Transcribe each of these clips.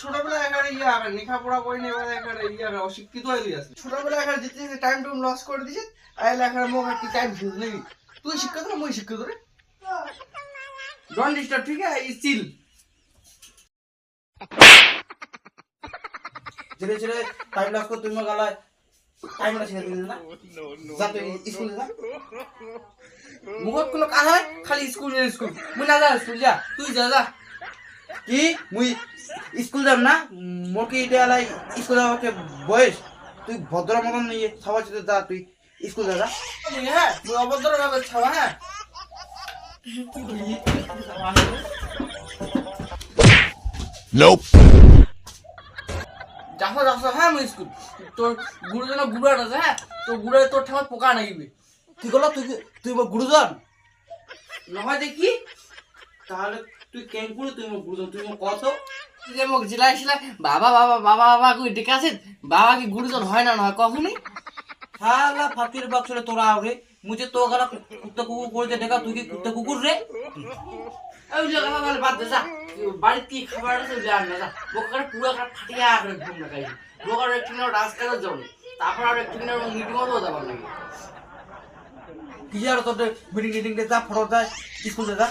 ছোটবেলায় এখানে ইয়ে আর লেখাপড়া করি অশিক্ষিত হয়ে ছোটবেলায় এখানে টাইম টাইম লস করে দিছিস আর এখানে মুখ টাইম নেবি তুই শিক্ষিত না মুই শিক্ষিত রে ডোন্ট ডিস্টার্ব ঠিক আছে স্টিল ধীরে ধীরে টাইম লস করে তুমি গালায় টাইম লস করে দিলি না যা তুই স্কুলে যা। মুখত কোনো কাজ হয়? খালি স্কুল স্কুল। মুই না যা স্কুল যা। তুই যা যা। কি? মুই স্কুল যাম না? মোর কি এটা লাই স্কুল যাওয়াকে বয়স? তুই ভদ্র মতন নিয়ে সবার সাথে যা তুই স্কুল যা যা। হ্যাঁ তুই অভদ্র ভাবে ছাওয়া হ্যাঁ Nope. যাসো যাসো হ্যাঁ মুই স্কুল। তোর গুরুজন গুড়াট আছে হ্যাঁ তোর গুড়ে তোর ঠাকুর পোকা নাগিবে। কি করল তুই তুই মোর গুরুজন নহয় দেখি তাহলে তুই কেন করে তুই গুরুজন তুই মোর কত তুই যে মোক জিলাই ছিলাই বাবা বাবা বাবা বাবা কই ডেকে আছে বাবা কি গুরুজন হয় না নহয় কখনই শালা ফাতির ছেলে তোরা আগে মুঝে তো গলা কুত্তা কুকুর করে দেখা তুই কি কুত্তা কুকুর রে ওই যে কথা তাহলে বাদ দে যা। বাড়িতে কি খাবার আছে ওই আর না যা। বোকার পুরো কার ফাটিয়া করে ঘুম না খাই বোকার একটু না রাজকাজে যাও তারপর আর একটু না মিটিং করব যাবার লাগে। কি আর তোর মিটিং টিটিং যা ফটো যা স্কুলে যা।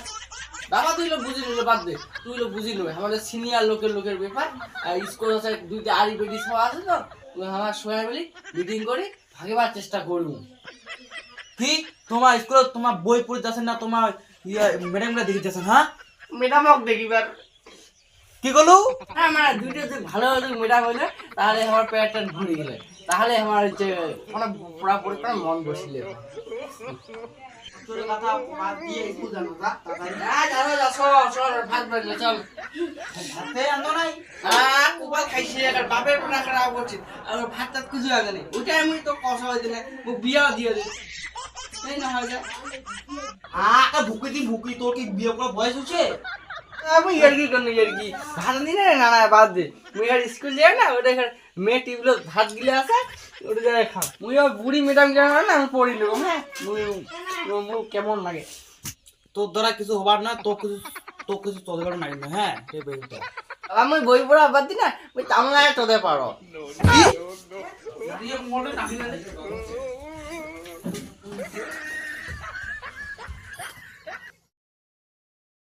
বাবা তুই লোক বুঝি নিলে বাদ দে। তুই লোক বুঝি নেবে আমাদের সিনিয়র লোকের লোকের ব্যাপার। আর স্কুল আছে দুইটা আড়ি বেটি সব আছে তো তুই আমার সবাই মিলি মিটিং করি ভাগেবার চেষ্টা করব। কি? তোমার স্কুলে তোমার বই পড়ে যাচ্ছেন না তোমার ইয়া ম্যাডামরা দেখে যাচ্ছেন হ্যাঁ? ম্যাডামক দেখিবার। কি করল হ্যাঁ মানে দুইটা যদি ভালো হলো ম্যাডাম হইলে তাহলে আমার পেটটা গেলে। তাহলে যে মানে মন বসিলে। ভাত কিছু আগে ওইটা আমি তো কষা হয়ে দিলে বিয়া দিয়ে দিই এই না হয় যা। আ ভুকি দিন ভুকি তোর কি বিয়ে করার বয়স হচ্ছে? আমি ইয়ার্কি করনি ইয়ার্কি ভাত দিনে না না বাদ দে। মুই আর স্কুল যাই না ওটা মেয়ে টিপলো ভাত গিলে আছে ওটা খাও মুই আর বুড়ি ম্যাডাম কেমন না আমি পড়ি নেব হ্যাঁ? মুই মুই কেমন লাগে? তোর দ্বারা কিছু হবার না তোর কিছু তোর কিছু তোদের নাই না হ্যাঁ সেই বেরিয়ে আমি বই পড়া বাদ দি না ওই তামলায় তোদে পারো